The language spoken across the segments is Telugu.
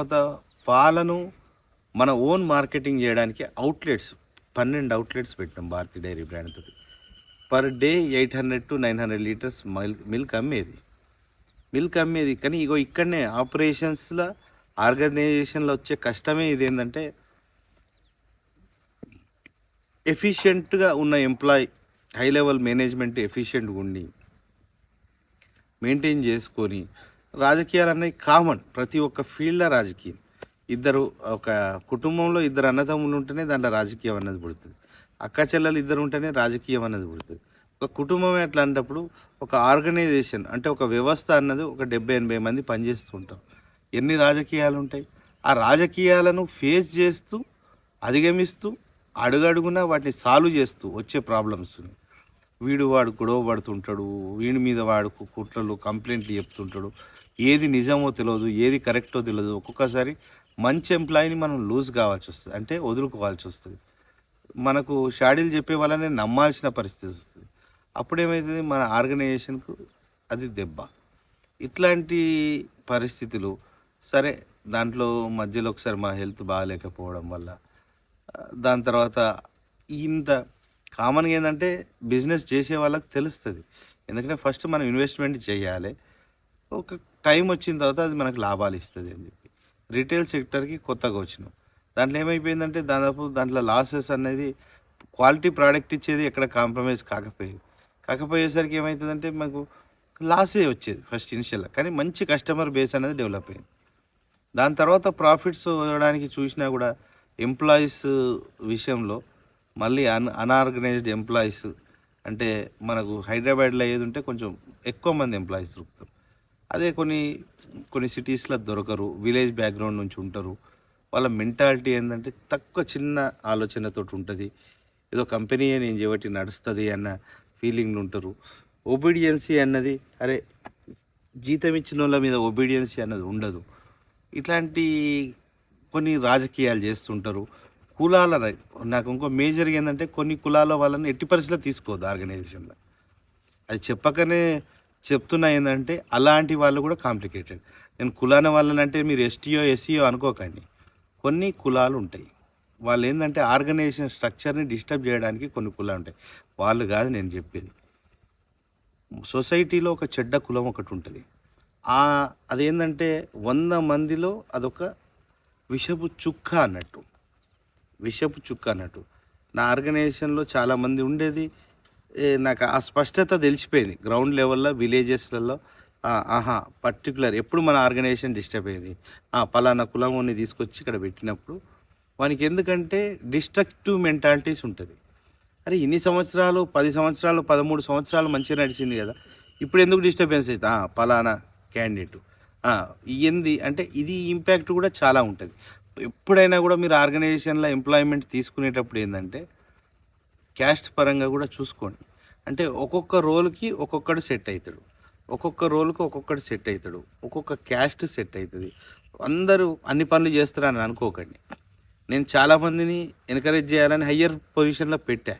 తర్వాత పాలను మన ఓన్ మార్కెటింగ్ చేయడానికి అవుట్లెట్స్ పన్నెండు అవుట్లెట్స్ పెట్టాం భారతీ డైరీ బ్రాండ్ తోటి. Per day eight hundred to nine hundred litres milk milk అమ్మేది. మిల్క్ అమ్మేది. కానీ ఇగో ఇక్కడనే ఆపరేషన్స్లో ఆర్గనైజేషన్లో వచ్చే కష్టమే ఇది ఏంటంటే ఎఫిషియెంట్గా ఉన్న ఎంప్లాయ్ హై లెవెల్ మేనేజ్మెంట్ ఎఫిషియెంట్గా ఉండి మెయింటైన్ చేసుకొని రాజకీయాలు అనేవి కామన్ ప్రతి ఒక్క ఫీల్డ్లో రాజకీయం. ఇద్దరు ఒక కుటుంబంలో ఇద్దరు అన్నదమ్ములు ఉంటేనే దాంట్లో రాజకీయం అన్నది పుడుతుంది. అక్క చెల్లెలు ఇద్దరు ఉంటేనే రాజకీయం అన్నది పుడుతుంది. ఒక కుటుంబం ఎట్లా అంటప్పుడు ఒక ఆర్గనైజేషన్ అంటే ఒక వ్యవస్థ అన్నది ఒక డెబ్బై ఎనభై మంది పనిచేస్తూ ఉంటాం. ఎన్ని రాజకీయాలు ఉంటాయి? ఆ రాజకీయాలను ఫేస్ చేస్తూ అధిగమిస్తూ అడుగడుగునా వాటిని సాల్వ్ చేస్తూ వచ్చే ప్రాబ్లమ్స్ని వీడు వాడు గొడవ పడుతుంటాడు వీడి మీద వాడుకు కుట్రలు కంప్లైంట్లు చెప్తుంటాడు. ఏది నిజమో తెలియదు ఏది కరెక్టో తెలియదు ఒక్కొక్కసారి మంచి ఎంప్లాయీని మనం లూజ్ కావాల్సి వస్తుంది. అంటే వదులుకోవాల్సి వస్తుంది. మనకు షాడీలు చెప్పే వాళ్ళనే నమ్మాల్సిన పరిస్థితి వస్తుంది. అప్పుడు ఏమవుతుంది మన ఆర్గనైజేషన్కు అది దెబ్బ. ఇట్లాంటి పరిస్థితులు సరే దాంట్లో మధ్యలో ఒకసారి మా హెల్త్ బాగాలేకపోవడం వల్ల దాని తర్వాత ఇంత కామన్గా ఏంటంటే బిజినెస్ చేసే వాళ్ళకి తెలుస్తుంది. ఎందుకంటే ఫస్ట్ మనం ఇన్వెస్ట్మెంట్ చేయాలి. ఒక టైం వచ్చిన తర్వాత అది మనకు లాభాలు ఇస్తుంది అని చెప్పి. రిటైల్ సెక్టర్కి కొత్తగా వచ్చినాం. దాంట్లో ఏమైపోయిందంటే దాదాపు దాంట్లో లాసెస్ అనేది క్వాలిటీ ప్రోడక్ట్ ఇచ్చేది ఎక్కడ కాంప్రమైజ్ కాకపోయేది. కాకపోయేసరికి ఏమవుతుందంటే మాకు లాసే వచ్చేది ఫస్ట్ ఇనిషియల్గా కానీ మంచి కస్టమర్ బేస్ అనేది డెవలప్ అయింది. దాని తర్వాత ప్రాఫిట్స్ ఇవ్వడానికి చూసినా కూడా ఎంప్లాయీస్ విషయంలో మళ్ళీ అన్ అన్ఆర్గనైజ్డ్ ఎంప్లాయీస్ అంటే మనకు హైదరాబాద్లో ఏది ఉంటే కొంచెం ఎక్కువ మంది ఎంప్లాయీస్ దొరుకుతారు. అదే కొన్ని కొన్ని సిటీస్లో దొరకరు విలేజ్ బ్యాక్గ్రౌండ్ నుంచి ఉంటారు. వాళ్ళ మెంటాలిటీ ఏంటంటే తక్కువ చిన్న ఆలోచనతో ఉంటుంది. ఏదో కంపెనీ నేను చేయబట్టి నడుస్తుంది అన్న ఫీలింగ్లు ఉంటారు. ఒబీడియన్సీ అన్నది అరే జీతం ఇచ్చిన వాళ్ళ మీద ఒబీడియన్సీ అన్నది ఉండదు. ఇట్లాంటి కొన్ని రాజకీయాలు చేస్తుంటారు. కులాల నాకు ఇంకో మేజర్గా ఏంటంటే కొన్ని కులాల వాళ్ళని ఎట్టి పరిస్థితుల్లో తీసుకోవద్దు ఆర్గనైజేషన్లో అది చెప్పకనే చెప్తున్నా ఏంటంటే అలాంటి వాళ్ళు కూడా కాంప్లికేటెడ్ నేను కులాన వాళ్ళనంటే మీరు ఎస్టీఓ ఎస్సీఓ అనుకోకండి. కొన్ని కులాలు ఉంటాయి. వాళ్ళు ఏంటంటే ఆర్గనైజేషన్ స్ట్రక్చర్ని డిస్టర్బ్ చేయడానికి కొన్ని కులాలు ఉంటాయి. వాళ్ళు కాదు నేను చెప్పేది. సొసైటీలో ఒక చెడ్డ కులం ఒకటి ఉంటుంది. అదేంటంటే వంద మందిలో అదొక విషపు చుక్క అన్నట్టు. విషపు చుక్క అన్నట్టు. నా ఆర్గనైజేషన్లో చాలామంది ఉండేది. నాకు ఆ స్పష్టత తెలిసిపోయింది. గ్రౌండ్ లెవెల్లో విలేజెస్లలో ఆహా పర్టికులర్ ఎప్పుడు మన ఆర్గనైజేషన్ డిస్టర్బ్ అయ్యేది? ఆ, పలానా కులం తీసుకొచ్చి ఇక్కడ పెట్టినప్పుడు వానికి ఎందుకంటే డిస్ట్రక్టివ్ మెంటాలిటీస్ ఉంటుంది. అరే ఇన్ని సంవత్సరాలు పది సంవత్సరాలు పదమూడు సంవత్సరాలు మంచిగా నడిచింది కదా. ఇప్పుడు ఎందుకు డిస్టర్బెన్స్ అవుతుంది పలానా క్యాండిడేట్. ఏంది అంటే ఇది ఇంపాక్ట్ కూడా చాలా ఉంటుంది. ఎప్పుడైనా కూడా మీరు ఆర్గనైజేషన్లో ఎంప్లాయ్మెంట్ తీసుకునేటప్పుడు ఏంటంటే క్యాస్ట్ పరంగా కూడా చూసుకోండి. అంటే ఒక్కొక్క రోల్కి ఒక్కొక్కడు సెట్ అవుతాడు ఒక్కొక్క రోల్కి ఒక్కొక్కడు సెట్ అవుతాడు ఒక్కొక్క క్యాస్ట్ సెట్ అవుతుంది అందరూ అన్ని పనులు చేస్తారని అనుకోకండి. నేను చాలామందిని ఎంకరేజ్ చేయాలని హయ్యర్ పొజిషన్లో పెట్టా.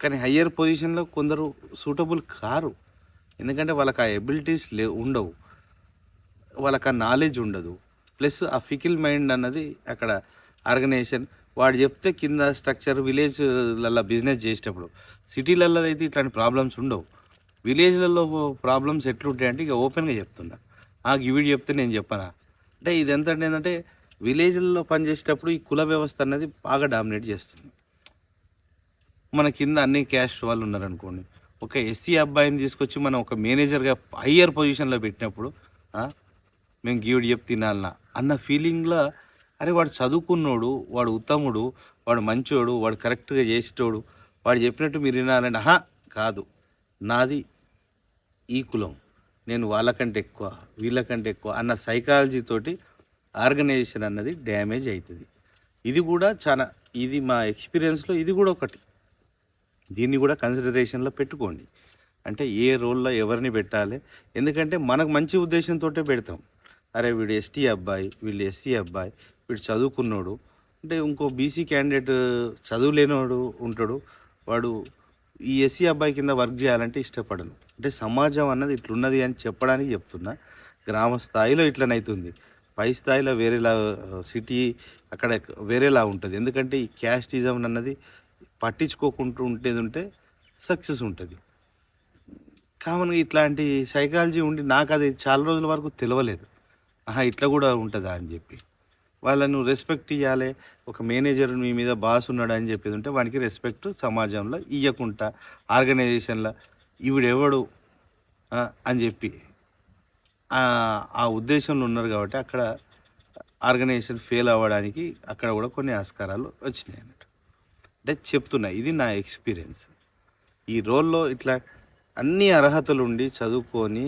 కానీ హయ్యర్ పొజిషన్లో కొందరు సూటబుల్ కారు. ఎందుకంటే వాళ్ళకి ఆ ఎబిలిటీస్ లే ఉండవు. వాళ్ళకి ఆ నాలెడ్జ్ ఉండదు. ప్లస్ ఆ ఫికిల్ మైండ్ అన్నది అక్కడ ఆర్గనైజేషన్ వాడు చెప్తే కింద స్ట్రక్చర్ విలేజ్లలో బిజినెస్ చేసేటప్పుడు సిటీలలో అయితే ఇట్లాంటి ప్రాబ్లమ్స్ ఉండవు. విలేజ్లలో ప్రాబ్లమ్స్ ఎట్లుంటాయి అంటే ఇక ఓపెన్గా చెప్తున్నా. ఆ గివిడి చెప్తే నేను చెప్పనా? అంటే ఇది ఎంత అంటే ఏంటంటే విలేజ్లలో పనిచేసేటప్పుడు ఈ కుల వ్యవస్థ అనేది బాగా డామినేట్ చేస్తుంది. మన కింద అన్ని క్యాస్ట్ వాళ్ళు ఉన్నారనుకోండి ఒక ఎస్సీ అబ్బాయిని తీసుకొచ్చి మనం ఒక మేనేజర్గా హయ్యర్ పొజిషన్లో పెట్టినప్పుడు మేము గీవుడు చెప్పి తినాలన్నా అన్న ఫీలింగ్లో అరే వాడు చదువుకున్నోడు వాడు ఉత్తముడు వాడు మంచోడు వాడు కరెక్ట్గా చేసేటోడు వాడు చెప్పినట్టు మీరు వినాలంటే ఆహా కాదు. నాది ఈ కులం. నేను వాళ్ళకంటే ఎక్కువ వీళ్ళకంటే ఎక్కువ అన్న సైకాలజీతోటి ఆర్గనైజేషన్ అన్నది డ్యామేజ్ అవుతుంది ఇది కూడా చాలా ఇది మా ఎక్స్పీరియన్స్లో ఇది కూడా ఒకటి. దీన్ని కూడా కన్సిడరేషన్లో పెట్టుకోండి. అంటే ఏ రోల్లో ఎవరిని పెట్టాలి? ఎందుకంటే మనకు మంచి ఉద్దేశంతో పెడతాం. అరే వీడు ఎస్టీ అబ్బాయి వీళ్ళు ఎస్సీ అబ్బాయి వీడు చదువుకున్నాడు. అంటే ఇంకో బీసీ క్యాండిడేట్ చదువులేనివాడు ఉంటాడు. వాడు ఈ ఎస్సీ అబ్బాయి కింద వర్క్ చేయాలంటే ఇష్టపడను. అంటే సమాజం అన్నది ఇట్లున్నది అని చెప్పడానికి చెప్తున్నా. గ్రామ స్థాయిలో ఇట్లనైతుంది. పై స్థాయిలో వేరేలా సిటీ అక్కడ వేరేలా ఉంటుంది. ఎందుకంటే ఈ క్యాస్టిజం అన్నది పట్టించుకోకుండా ఉంటేది ఉంటే సక్సెస్ ఉంటుంది. కామన్గా ఇట్లాంటి సైకాలజీ ఉండి నాకు అది చాలా రోజుల వరకు తెలియలేదు ఆహా ఇట్లా కూడా ఉంటుందా అని చెప్పి. వాళ్ళను రెస్పెక్ట్ ఇవ్వాలి ఒక మేనేజర్ మీ మీద బాస్ ఉన్నాడు అని చెప్పేది ఉంటే వానికి రెస్పెక్ట్ సమాజంలో ఇవ్వకుండా ఆర్గనైజేషన్లో ఈవిడెవడు అని చెప్పి ఆ ఆ ఉద్దేశంలో ఉన్నారు కాబట్టి అక్కడ ఆర్గనైజేషన్ ఫెయిల్ అవ్వడానికి అక్కడ కూడా కొన్ని ఆస్కారాలు వచ్చినాయి అన్నట్టు. అంటే చెప్తున్నా ఇది నా ఎక్స్పీరియన్స్ ఈ రోల్లో ఇట్లా అన్ని అర్హతలు ఉండి చదువుకొని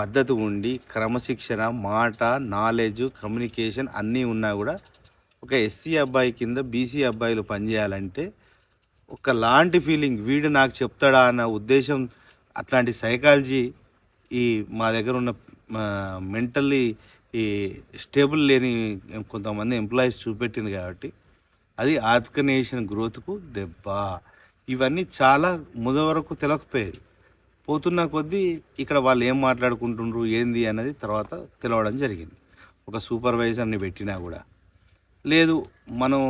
పద్ధతి ఉండి క్రమశిక్షణ మాట నాలెడ్జ్ కమ్యూనికేషన్ అన్నీ ఉన్నా కూడా ఒక ఎస్సీ అబ్బాయి కింద బీసీ అబ్బాయిలు పనిచేయాలంటే ఒక లాంటి ఫీలింగ్ వీడు నాకు చెప్తాడా అన్న ఉద్దేశం అట్లాంటి సైకాలజీ ఈ మా దగ్గర ఉన్న మెంటల్లీ ఈ స్టేబుల్ లేని కొంతమంది ఎంప్లాయీస్ చూపెట్టింది కాబట్టి అది ఆర్గనైజేషన్ గ్రోత్కు దెబ్బ. ఇవన్నీ చాలా ముద వరకు తెలకపోయేది. పోతున్న కొద్దీ ఇక్కడ వాళ్ళు ఏం మాట్లాడుకుంటుండ్రు ఏంది అన్నది తర్వాత తెలవడం జరిగింది. ఒక సూపర్వైజర్ని పెట్టినా కూడా. లేదు మనం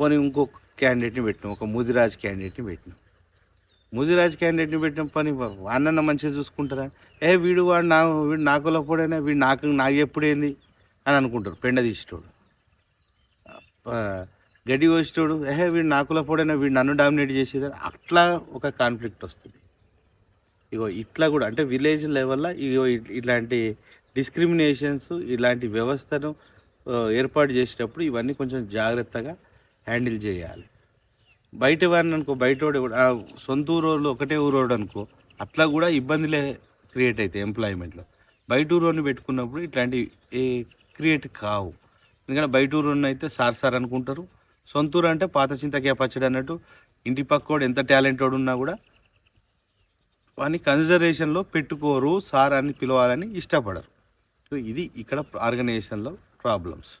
పోనీ ఇంకో క్యాండిడేట్ని పెట్టినాం ఒక ముదిరాజ్ క్యాండిడేట్ని పెట్టినాం. ముదిరాజ్ క్యాండిడేట్ని పెట్టిన పని వాడినన్న మంచిగా చూసుకుంటారా? ఏ వీడు వాడు నా వీడు నాకులప్పుడైనా వీడు నాకు నాకు ఎప్పుడేంది? అని అనుకుంటారు పెండ తీసేటోడు. గడ్డి కోసేటోడు ఏహే వీడు నాకులప్పుడైనా వీడు నన్ను డామినేట్ చేసేది? అట్లా ఒక కాన్ఫ్లిక్ట్ వస్తుంది. ఇగో ఇట్లా కూడా అంటే విలేజ్ లెవెల్లో ఇగో ఇలాంటి డిస్క్రిమినేషన్స్ ఇలాంటి వ్యవస్థను ఏర్పాటు చేసేటప్పుడు ఇవన్నీ కొంచెం జాగ్రత్తగా హ్యాండిల్ చేయాలి. బయట వారిని అనుకో బయట కూడా, సొంత ఊరోళ్ళు ఒకటే ఊరోడు అనుకో అట్లా కూడా ఇబ్బందులే క్రియేట్ అవుతాయి ఎంప్లాయ్మెంట్లో బయట ఊరోని పెట్టుకున్నప్పుడు ఇట్లాంటివి ఏ క్రియేట్ కావు. ఎందుకంటే బయట ఊరోని అయితే సార్ సార్ అనుకుంటారు. సొంత ఊరు అంటే పాత చింతకాయ పచ్చడి అన్నట్టు ఇంటి పక్కోడు ఎంత టాలెంటెడ్ ఉన్నా కూడా అని కన్సిడరేషన్లో పెట్టుకోరు సార్ అని పిలవాలని ఇష్టపడరు. సో ఇది ఇక్కడ ఆర్గనైజేషన్లో ప్రాబ్లమ్స్.